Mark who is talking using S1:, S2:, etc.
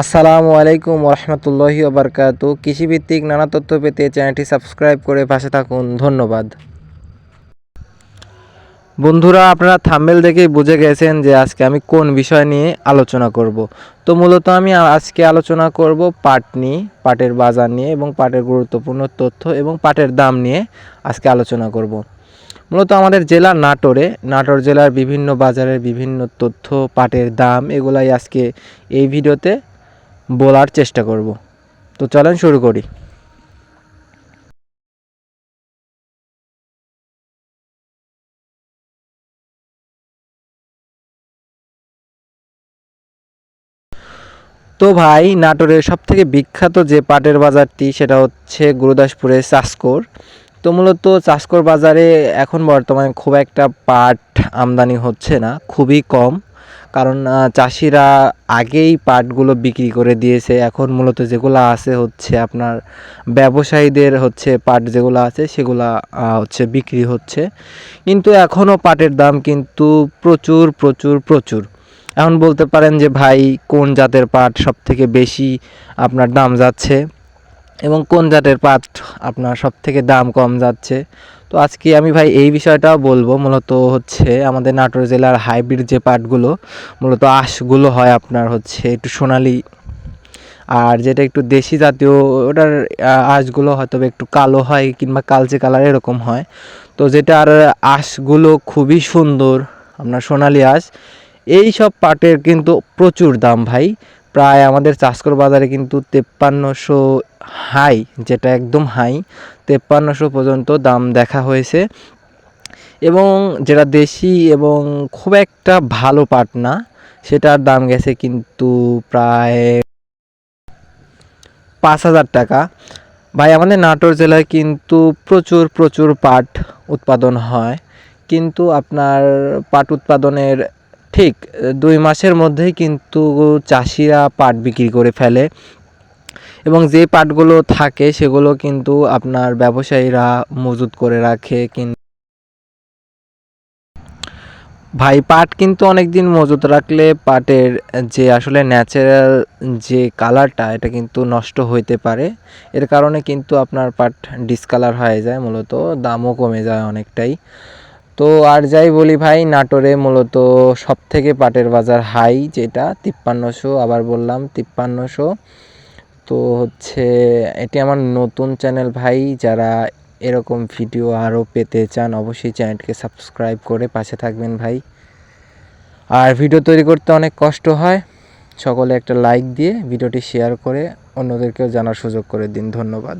S1: আসসালামু আলাইকুম রহমতুল্লাহি ওবরকাত। কৃষিভিত্তিক নানা তথ্য পেতে চ্যানেলটি সাবস্ক্রাইব করে পাশে থাকুন। ধন্যবাদ। বন্ধুরা, আপনারা থাম্বেল দেখেই বুঝে গেছেন যে আজকে আমি কোন বিষয় নিয়ে আলোচনা করব। তো মূলত আমি আজকে আলোচনা করব পাট নিয়ে, পাটের বাজার নিয়ে এবং পাটের গুরুত্বপূর্ণ তথ্য এবং পাটের দাম নিয়ে আজকে আলোচনা করব। মূলত আমাদের জেলা নাটোরে, নাটোর জেলার বিভিন্ন বাজারের বিভিন্ন তথ্য, পাটের দাম এগুলাই আজকে এই ভিডিওতে বলার চেষ্টা করব। তো চলেন শুরু করি। তো ভাই, নাটোরের সব থেকে বিখ্যাত যে পাটের বাজারটি, সেটা হচ্ছে গুরুদাসপুরের চাষকর। তো মূলত চাষকর বাজারে এখন বর্তমানে খুব একটা পাট আমদানি হচ্ছে না, খুবই কম। কারণ চাষিরা আগেই পাটগুলো বিক্রি করে দিয়েছে। এখন মূলত যেগুলো আছে হচ্ছে আপনার ব্যবসায়ীদের হচ্ছে পাট যেগুলো আছে সেগুলা হচ্ছে বিক্রি হচ্ছে। কিন্তু এখনও পাটের দাম কিন্তু প্রচুর প্রচুর প্রচুর। এখন বলতে পারেন যে ভাই, কোন জাতের পাট সব থেকে বেশি আপনার দাম যাচ্ছে? এবং কোন জাতের পাট আপনার সব থেকে দাম কম যাচ্ছে? তো আজকে আমি ভাই এই বিষয়টাও বলব। মূলত হচ্ছে আমাদের নাটোর জেলার হাইব্রিড যে পাটগুলো, মূলত আঁশগুলো হয় আপনার হচ্ছে একটু সোনালি। আর যেটা একটু দেশি জাতীয়, ওটার আঁশগুলো হয়তো একটু কালো হয় কিংবা কালচে কালার এরকম হয়। তো যেটার আঁশগুলো খুবই সুন্দর, আপনার সোনালি আঁশ, এই সব পাটের কিন্তু প্রচুর দাম ভাই। প্রায় আমাদের চাষকর বাজারে কিন্তু তেপ্পান্নশো হাই, যেটা একদম হাই, তেপ্পান্নশো পর্যন্ত দাম দেখা হয়েছে। এবং যেটা দেশি এবং খুব একটা ভালো পাট না, সেটার দাম গেছে কিন্তু প্রায় পাঁচ হাজার টাকা। ভাই, আমাদের নাটোর জেলায় কিন্তু প্রচুর প্রচুর পাট উৎপাদন হয়। কিন্তু আপনার পাট উৎপাদনের ঠিক দুই মাসের মধ্যেই কিন্তু চাষিরা পাট বিক্রি করে ফেলে। এবং যে পাটগুলো থাকে সেগুলো কিন্তু আপনার ব্যবসায়ীরা মজুত করে রাখে কিন্তু ভাই, পাট কিন্তু অনেক দিন মজুত রাখলে পাটের যে আসলে ন্যাচারাল যে কালারটা এটা কিন্তু নষ্ট হইতে পারে। এর কারণে কিন্তু আপনার পাট ডিসকালার হয়ে যায় মূলত, দামও কমে যায় অনেকটাই। তো আর যাই বলি ভাই, নাটোরে মূলত সব থেকে পাটের বাজার হাই যেটা, তিপ্পান্নশো, আবার বললাম তিপ্পান্নশো। তো হচ্ছে এটি আমার নতুন চ্যানেল ভাই, যারা এরকম ভিডিও আরও পেতে চান অবশ্যই চ্যানেলটিকে সাবস্ক্রাইব করে পাশে থাকবেন ভাই। আর ভিডিও তৈরি করতে অনেক কষ্ট হয়, সকলে একটা লাইক দিয়ে ভিডিওটি শেয়ার করে অন্যদেরকেও জানার সুযোগ করে দিন, ধন্যবাদ।